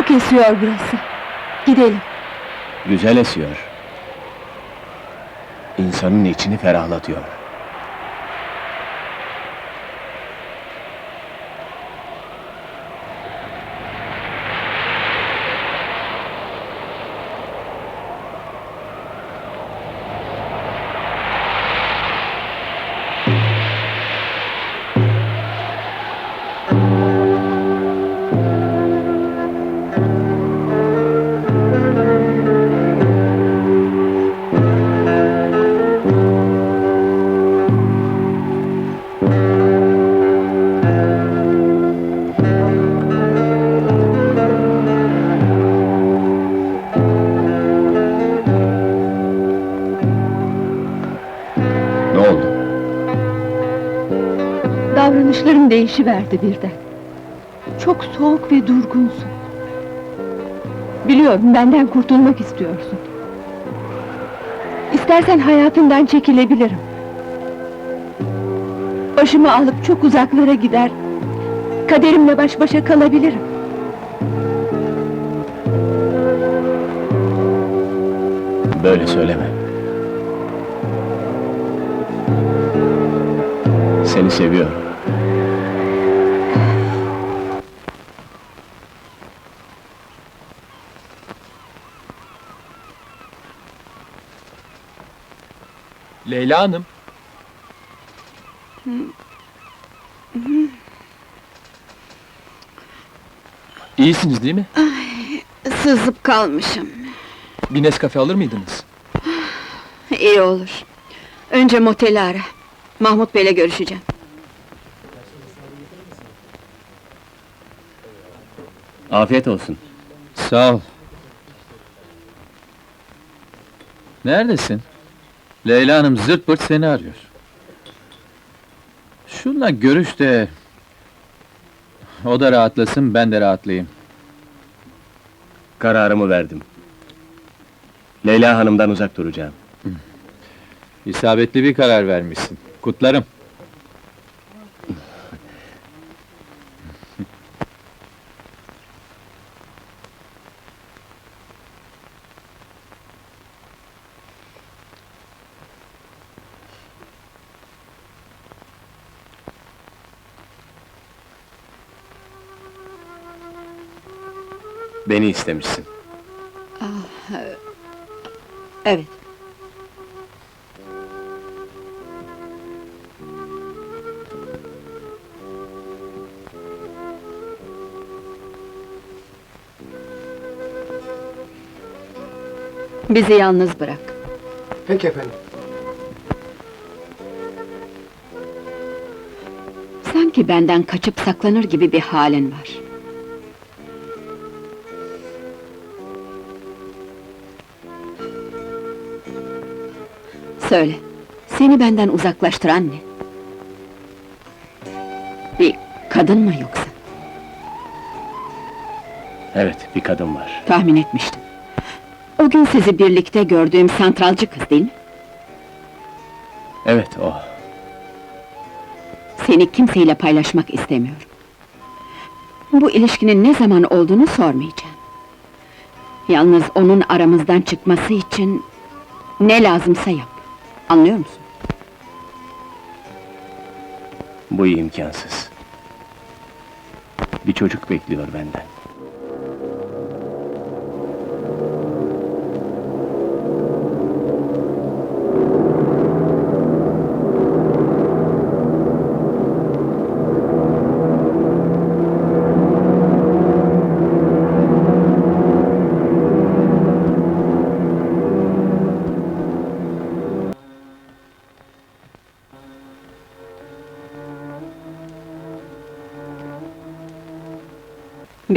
Çok esiyor burası. Gidelim. Güzel esiyor. İnsanın içini ferahlatıyor. Davranışların değişiverdi birden. Çok soğuk ve durgunsun. Biliyorum benden kurtulmak istiyorsun. İstersen hayatından çekilebilirim. Başımı alıp çok uzaklara gider. Kaderimle baş başa kalabilirim. Böyle söyleme. Seni seviyorum. Leyla Hanım. İyisiniz değil mi? Sızıp kalmışım. Bir Nescafe alır mıydınız? İyi olur. Önce moteli ara. Mahmut Bey'le görüşeceğim. Afiyet olsun. Sağ ol. Neredesin? Leyla Hanım zırt pırt seni arıyor. Şunla görüş de... O da rahatlasın, ben de rahatlayayım. Kararımı verdim. Leyla Hanım'dan uzak duracağım. İsabetli bir karar vermişsin. Kutlarım. Beni istemişsin. Evet. Bizi yalnız bırak. Peki efendim. Sanki benden kaçıp saklanır gibi bir halin var. Söyle, seni benden uzaklaştıran ne? Bir kadın mı yoksa? Evet, bir kadın var. Tahmin etmiştim. O gün sizi birlikte gördüğüm santralcı kız değil mi? Evet, o. Seni kimseyle paylaşmak istemiyorum. Bu ilişkinin ne zaman olduğunu sormayacağım. Yalnız onun aramızdan çıkması için ne lazımsa yap. Anlıyor musun? Bu imkansız. Bir çocuk bekliyor benden.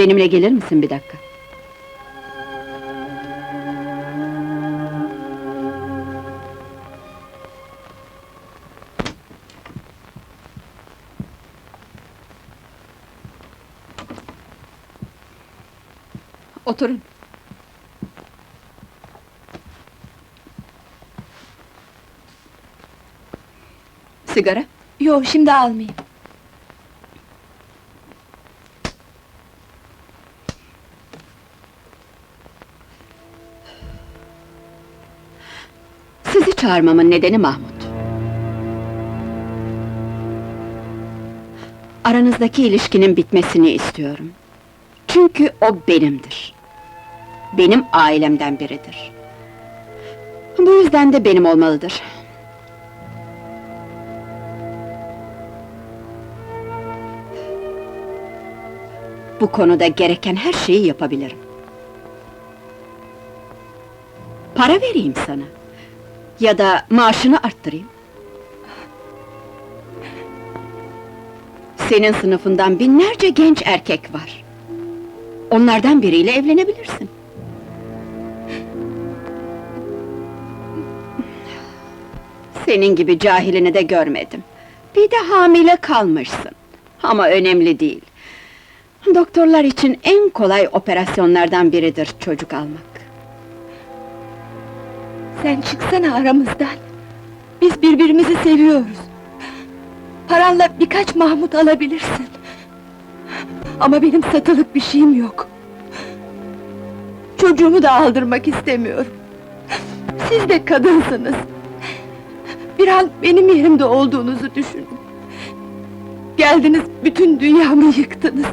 Benimle gelir misin bir dakika? Oturun. Sigara? Yo şimdi almayayım. Çağırmamın nedeni Mahmut. Aranızdaki ilişkinin bitmesini istiyorum. Çünkü o benimdir. Benim ailemden biridir. Bu yüzden de benim olmalıdır. Bu konuda gereken her şeyi yapabilirim. Para vereyim sana. Ya da maaşını arttırayım. Senin sınıfından binlerce genç erkek var. Onlardan biriyle evlenebilirsin. Senin gibi cahilini de görmedim. Bir de hamile kalmışsın. Ama önemli değil. Doktorlar için en kolay operasyonlardan biridir çocuk almak. Sen çıksana aramızdan. Biz birbirimizi seviyoruz. Paranla birkaç Mahmut alabilirsin. Ama benim satılık bir şeyim yok. Çocuğumu da aldırmak istemiyorum. Siz de kadınsınız. Bir an benim yerimde olduğunuzu düşünün. Geldiniz, bütün dünyamı yıktınız.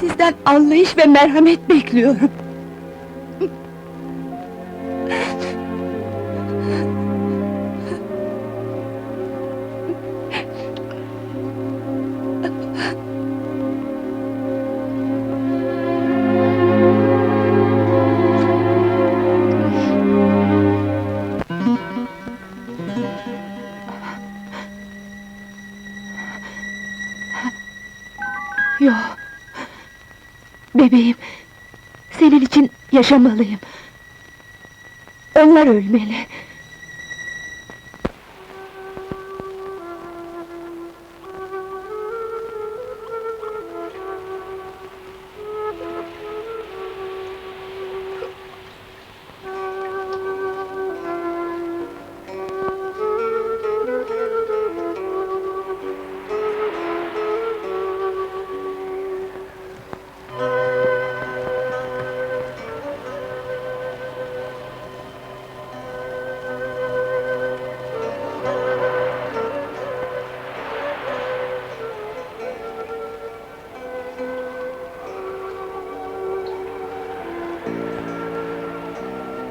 Sizden anlayış ve merhamet bekliyorum. Yaşamalıyım. Onlar ölmeli.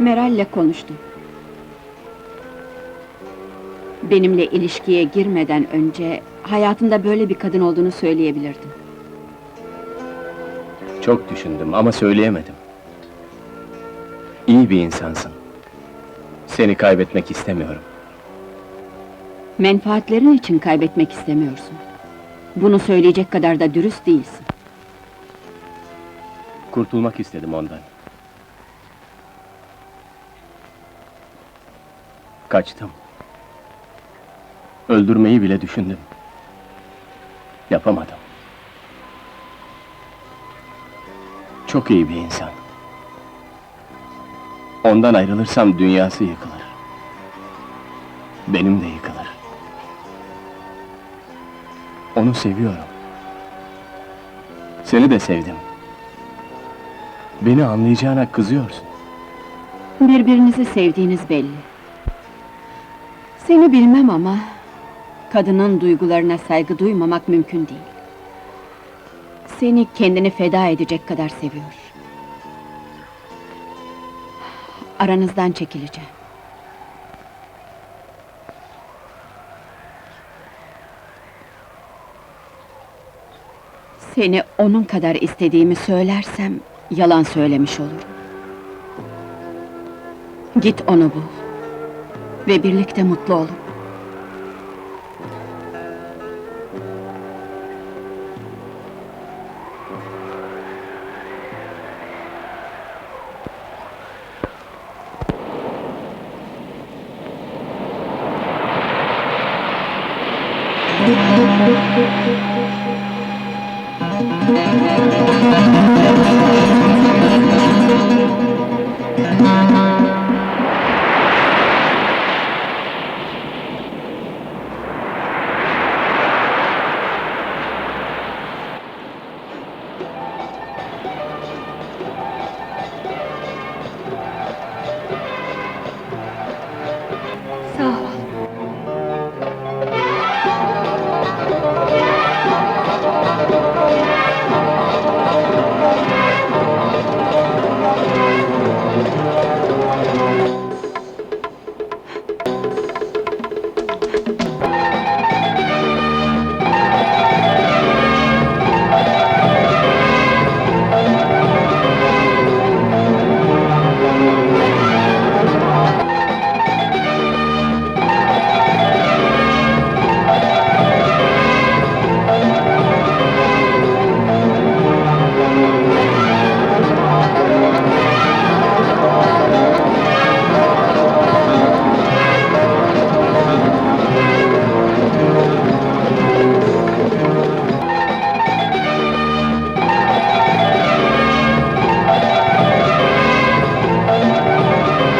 Meral'le konuştum. Benimle ilişkiye girmeden önce hayatında böyle bir kadın olduğunu söyleyebilirdim. Çok düşündüm ama söyleyemedim. İyi bir insansın. Seni kaybetmek istemiyorum. Menfaatlerin için kaybetmek istemiyorsun. Bunu söyleyecek kadar da dürüst değilsin. Kurtulmak istedim ondan. Kaçtım. Öldürmeyi bile düşündüm. Yapamadım. Çok iyi bir insan. Ondan ayrılırsam dünyası yıkılır. Benim de yıkılır. Onu seviyorum. Seni de sevdim. Beni anlayacağına kızıyorsun. Birbirinizi sevdiğiniz belli. Seni bilmem ama... ...kadının duygularına saygı duymamak mümkün değil. Seni kendini feda edecek kadar seviyor. Aranızdan çekileceğim. Seni onun kadar istediğimi söylersem... ...yalan söylemiş olurum. Git onu bul ve birlikte mutlu olun.